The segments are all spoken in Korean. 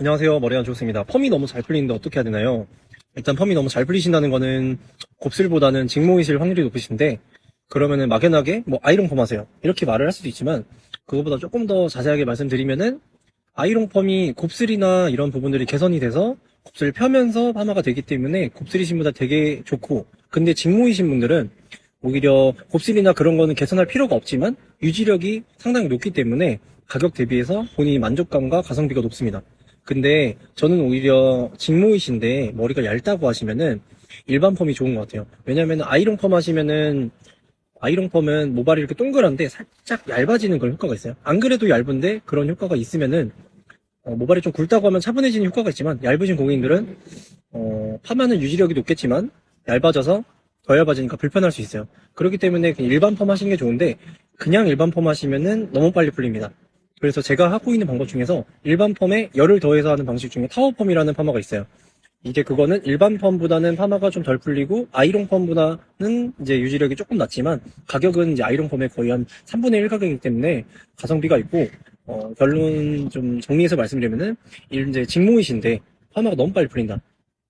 안녕하세요. 머리 안 좋습니다. 펌이 너무 잘 풀리는데 어떻게 해야 되나요? 일단 펌이 너무 잘 풀리신다는 거는 곱슬보다는 직모이실 확률이 높으신데 그러면은 막연하게 뭐 아이롱 펌 하세요. 이렇게 말을 할 수도 있지만 그거보다 조금 더 자세하게 말씀드리면은 아이롱 펌이 곱슬이나 이런 부분들이 개선이 돼서 곱슬을 펴면서 파마가 되기 때문에 곱슬이신 분들 되게 좋고 근데 직모이신 분들은 오히려 곱슬이나 그런 거는 개선할 필요가 없지만 유지력이 상당히 높기 때문에 가격 대비해서 본인이 만족감과 가성비가 높습니다. 근데 저는 오히려 직모이신데 머리가 얇다고 하시면은 일반 펌이 좋은 것 같아요. 왜냐면 아이롱 펌 하시면은 아이롱 펌은 모발이 이렇게 동그란데 살짝 얇아지는 그런 효과가 있어요. 안 그래도 얇은데 그런 효과가 있으면은 어, 모발이 좀 굵다고 하면 차분해지는 효과가 있지만 얇으신 고객님들은 어, 파마는 유지력이 높겠지만 얇아져서 더 얇아지니까 불편할 수 있어요. 그렇기 때문에 그냥 일반 펌 하시는 게 좋은데 그냥 일반 펌 하시면은 너무 빨리 풀립니다. 그래서 제가 하고 있는 방법 중에서 일반 펌에 열을 더해서 하는 방식 중에 타워 펌이라는 파마가 있어요. 이게 그거는 일반 펌보다는 파마가 좀 덜 풀리고 아이롱 펌보다는 이제 유지력이 조금 낮지만 가격은 이제 아이롱 펌의 거의 한 3분의 1 가격이기 때문에 가성비가 있고 어, 결론 좀 정리해서 말씀드리면은 이제 직모이신데 파마가 너무 빨리 풀린다.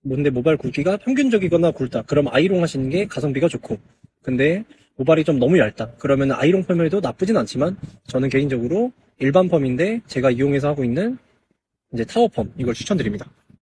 근데 모발 굵기가 평균적이거나 굵다. 그럼 아이롱 하시는 게 가성비가 좋고 근데 모발이 좀 너무 얇다. 그러면 아이롱 펌에도 나쁘진 않지만 저는 개인적으로 일반 펌인데 제가 이용해서 하고 있는 이제 타워 펌 이걸 추천드립니다.